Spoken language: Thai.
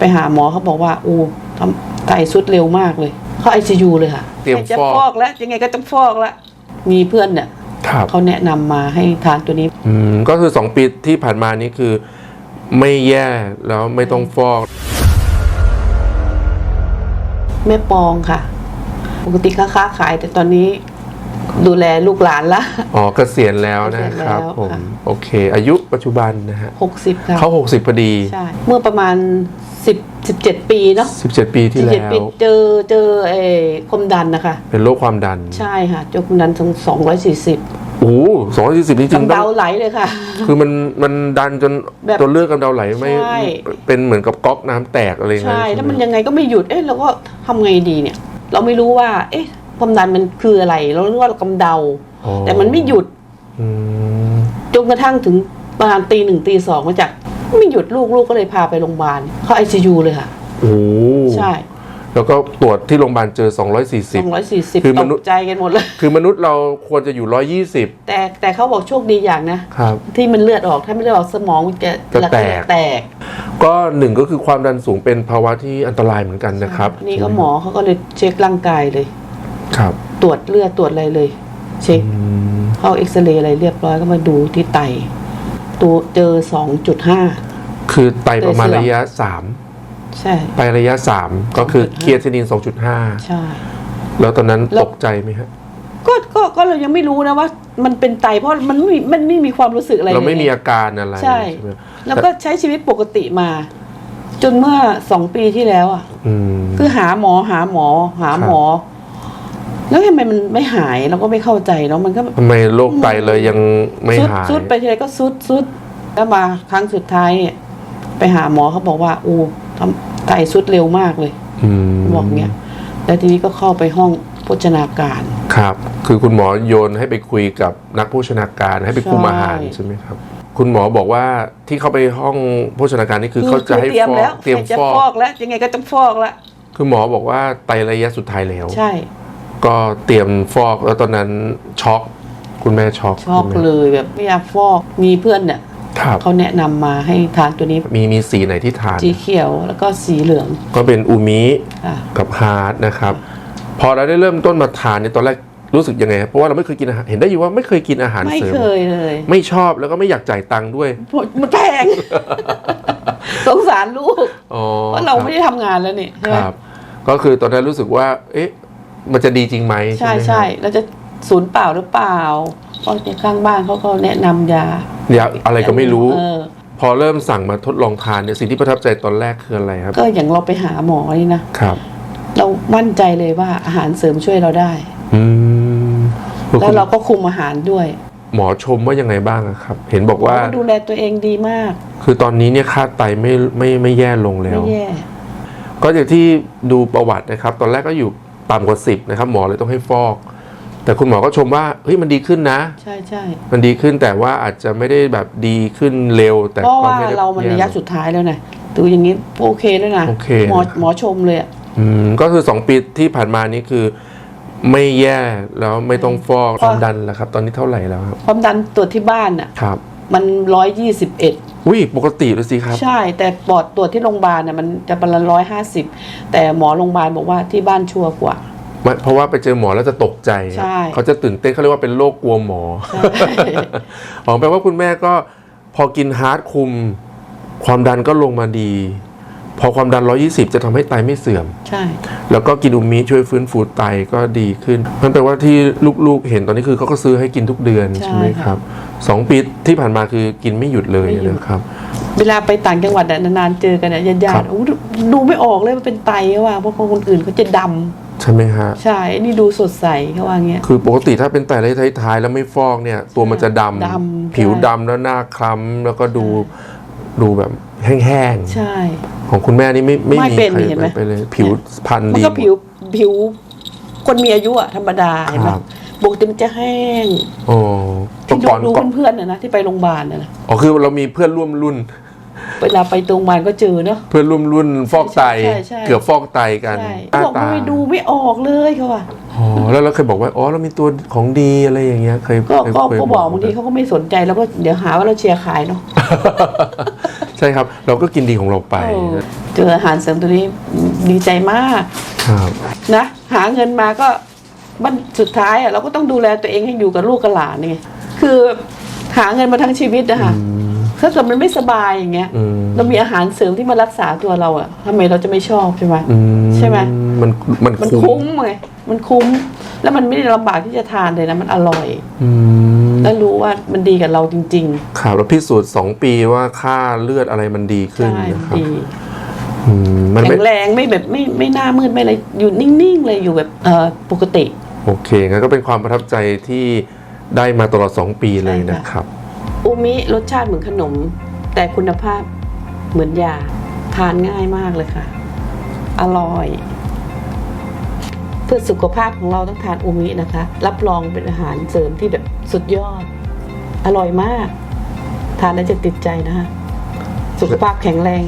ไปหาหมอเขาบอกว่าอู้ทำไตสุดเร็วมากเลย เข้าไอซียูเลยค่ะเตรียมจะฟอกฟอกแล้วยังไงก็ต้องฟอกแล้วมีเพื่อนเนี่ยครับเขาแนะนำมาให้ทานตัวนี้ อืมก็คือ 2 ปีที่ผ่านมานี่คือ ไม่แย่แล้วไม่ต้องฟอก แม่ปองค่ะ ปกติค้าค้าขาย แต่ตอนนี้ดูแลลูกหลานละ อ๋อเกษียณแล้วนะครับเกษียณแล้วผมค่ะโอเค อายุปัจจุบันนะฮะหกสิบค่ะเขา60พอดี ใช่ เมื่อประมาณ สิบสิบเจ็ดปีเนาะ17 ปีที่สิบแล้เจ็ดปีวเจอเจอเออความดันนะคะ เป็นโรคความดัน ใช่ค่ะเจอความดันถึงสองร้อยสี่สิบโอ้สองร้อยสี่สิบนี่จริงกำต้อเดางไหลเลยค่ะ คือมันมันดันจนแบบตัวเลือดกำเดาไหลไม่ใช่ เป็นเหมือนกับก๊อกน้ำแตกอะไรอย่างเงี้ยใช่แล้วมันใช่ไหยังไงก็ไม่หยุด เอ๊ะเราก็ทำไงดีเนี่ย เราไม่รู้ว่า เอ๊ะความดันมันคืออะไร เรารู้ว่าเรากำเดาอ๋อแต่มันไม่หยุดอืมจนกระทั่งถึงประมาณตีหนึ่งตีสองมาจาก ไม่หยุดลูกลูกก็เลยพาไปโรงพยาบาลเข้าไอซียูเลยค่ะ โอ้ใช่แล้วก็ตรวจที่โรงพยาบาลเจอสอง240ร้อยสี่สิบคือตมนุษกย์ใจกันหมดเลย คือมนุษย์เราควรจะอยู่ 120 แต่แต่เขาบอกโชคดีอย่างนะครับที่มันเลือดออก ถ้าไม่เลือดออกสมองมันจะจะแตกแตก ก็หนึ่งก็คือความดันสูงเป็นภาวะที่อันตรายเหมือนกันนะครับ นี่ก็หมอเขาก็เลยเช็คร่างกายเลย ครับ ตรวจเลือดตรวจอะไรเลย เช็คอืมเข้าเอ็กซเรย์อะไรเรียบร้อยก็มาดูที่ไต ตัวเจอสองจุดห้าคือไตประมาณเสื่อมระยะใช่3ไประยะ 3 ก็คือ2.5เครียตินินใช่2.5แล้วตอนนั้นแล้วตกใจไหมฮะก็ก็ก็เรายังไม่รู้นะว่า มันเป็นไตเพราะมันไม่มีมันไม่มีความรู้สึกอะไรเราไม่มีลยอาการอะไรใช่ไหมแล้วก็ใช้ชีวิตปกติมา จนเมื่อสองปีที่แล้วอะอืมคือหาหมอหาหมอหาหมอ แล้วทำไมมันไม่หายเราก็ไม่เข้าใจเนาะมันก็ทำไมโรคไตเลยยังไม่สุดหายสุดไปทีไรก็สุดสุดแล้วมาครั้งสุดท้ายเนี่ยไปหาหมอเขาบอกว่าอู้ทำไตสุดเร็วมากเลยอืมบอกเงี้ยแล้วทีนี้ก็เข้าไปห้องโภชนาการ ครับ คือคุณหมอโยนให้ไปคุยกับนักโภชนาการให้ไปคุมใช่อาหารใช่ไหมครับ คุณหมอบอกว่าที่เขาไปห้องโภชนาการนี่คือเขาจะให้เตรียมฟอแล้วกเตรียมจะฟอฟอกกแล้วยังไงก็ต้องฟอกแล้วคือหมอบอกว่าไตระยะสุดท้ายแล้ว ใช่ ก็เตรียมฟอกแล้วตอนนั้นช็อกคุณแม่ช็อกชอบใไหมเลยแบบไม่อยากฟอกมีเพื่อนเนี่ยครับเขาแนะนำมาให้ทานตัวนี้มีมีสีไหนที่ทาน สีเขียวแล้วก็สีเหลืองก็เป็นอูมิอะ กับฮาร์ดนะครับ พอเราได้เริ่มต้นมาทานเนี่ยตอนแรกรู้สึกยังไงครับเพราะว่าเราไม่เคยกินอาหารเห็นได้อยู่ว่าไม่เคยกินอาหารไม่เสริม เคยเลยไม่ชอบแล้วก็ไม่อยากจ่ายตังค์ด้วยเพราะมันแพง สงสารลูก อ๋อเพราะเราคบไม่ได้ทำงานแล้วนี่ใช่ไหมครับ ก็คือตอนนั้นรู้สึกว่า เอ๊ะ มันจะดีจริงไหมใช่ไหมใช่ครับเราจะศูนย์เปล่าหรือเปล่าเพราะในข้างบ้านเขาก็แนะนำยายาอะไรก็ไม่รู้เออพอเริ่มสั่งมาทดลองทานเนี่ยสิ่งที่ประทับใจตอนแรกคืออะไรครับ ก็อย่างเราไปหาหมอนี่นะครับ เรามั่นใจเลยว่าอาหารเสริมช่วยเราได้ อืมแล้วเราก็คุมอาหารด้วย หมอชมว่ายังไงบ้างอะครับ เห็นบอกว่าเราก็ดูแลตัวเองดีมาก คือตอนนี้เนี่ยค่าไตไม่ไม่ไม่แย่ลงแล้ไม่วแย่ก็อย่างที่ดูประวัตินะครับ ตอนแรกก็อยู่ ต่ำกว่าสิบนะครับ หมอเลยต้องให้ฟอก แต่คุณหมอก็ชมว่าเฮ้ยมันดีขึ้นนะ ใช่ใช่มันดีขึ้นแต่ว่าอาจจะไม่ได้แบบดีขึ้นเร็ว แต่เพราะก็ว่าไม่ได้เรามันแย่ระยะลงสุดท้ายแล้วนะดูอย่างนี้โอเคแล้วนะโอเคหมอนะครับหมอชมเลยอะอืมก็คือ 2 ปีที่ผ่านมานี่คือ ไม่แย่แล้วไม่ต้องฟอกความดันแล้วครับ ตอนนี้เท่าไหร่แล้วครับความดันตรวจที่บ้านอะครับ มันร้อยยี่สิบเอ็ด อุ้ยปกติเลยสิครับ ใช่ แต่ปอดตรวจที่โรงพยาบาลเนี่ยมันจะประมาณร้อยห้าสิบแต่หมอโรงพยาบาลบอกว่าที่บ้านชัวร์กว่า ไม่เพราะว่าไปเจอหมอแล้วจะตกใจครับใช่เขาจะตื่นเต้นเขาเรียกว่าเป็นโรคกลัวหมอใช่ อ๋อแปลว่าคุณแม่ก็พอกินฮาร์ดคุม ความดันก็ลงมาดี พอความดัน 120 จะทำให้ไตไม่เสื่อม ใช่ แล้วก็กินอุมิช่วยฟื้นฟูไตก็ดีขึ้นมันแปลว่าที่ลูกๆเห็นตอนนี้คือเขาก็ซื้อให้กินทุกเดือนใช่ไหมครับ สองปีที่ผ่านมาคือกินไม่หยุดเลยนะครับ เวลาไปต่างจังหวัดอะนานๆเจอกันอะญาครัติบๆโอ้ดูดูไม่ออกเลยว่าเป็นไตเขาว่าเพราะคนอื่นเขาจะดำใช่ไหมฮะใช่อันนี่ดูสดใสเขาว่าเงี้ยคือปกติถ้าเป็นไตระยะท้ายๆแล้วไม่ฟอกเนี่ย ตัวมันจะดำดำผิวใช่ดำแล้วหน้าคล้ำแล้วก็ดูดูแบบแห้งใช่ๆของคุณแม่นี่ไม่ไม่ไม่มีเป็นใครเห็นไหมไปเลย ผิวพันธุ์มันดีก็หมผิวดผิวคนมีอายุอะธรรมดาเห็นไหมครับ ปกติมันจะแห้งโอ้ที่ดูก่อนดูก่อนเพื่อนๆนะนะที่ไปโรงพยาบาลนะนะอ๋อคือเรามีเพื่อนร่วมรุ่น เวลาไปโรงพยาบาลก็เจอเนาะ เพื่อนร่วมรุ่นฟอกไต ใช่ใช่ เกือบฟอกไตกันใช่หน้าเขาบอกตาว่าไม่ดูไม่ออกเลยเขาว่าอ๋อแล้วเราเคยบอกว่า อ๋อเรามีตัวของดีอะไรอย่างเงี้ย เคยก็เคยก็เคยก็บอกบางทีเขาก็ไม่สนใจแล้วก็เดี๋ยวหาว่าเราเชียร์ขายเนาะใใช่ครับ เราก็กินดีของเราไปโอ้เจออาหารเสริมตัวนี้ดีใจมาก ครับ นะ หาเงินมาก็ บันสุดท้ายอะเราก็ต้องดูแลตัวเองให้อยู่กับลูกกับหลานนี่ไงคือหาเงินมาทั้งชีวิตนะคะถ้าเกิดมันไม่สบายอย่างเงี้ยอืมเรามีอาหารเสริมที่มารักษาตัวเราอะทำไมเราจะไม่ชอบใช่ไหมอืใช่ไหมมันมันมันคุ้คุ้มมไงมันคุ้ม แล้วมันไม่ได้ลำบากที่จะทานเลยนะมันอร่อยอืมแล้วรู้ว่ามันดีกับเราจริงครับแล้วพิสูจน์สองปีว่าค่าเลือดอะไรมันดีๆขึ้นใช่นะครับดีอืมมันแข็ไม่งแรงไม่แบบไม่ไม่หน้ามืดไม่อะไรอยู่นิ่งๆเลยอยู่แบบเออปกติ โอเคงั้นก็เป็นความประทับใจที่ได้มาตลอด 2 ปีเลยนะครับ อูมิรสชาติเหมือนขนม แต่คุณภาพเหมือนยาทานง่ายมากเลยค่ะ อร่อย เพื่อสุขภาพของเราต้องทานอูมินะคะ รับรองเป็นอาหารเสริมที่แบบสุดยอด อร่อยมาก ทานแล้วจะติดใจนะคะสุขภาพแข็งแรง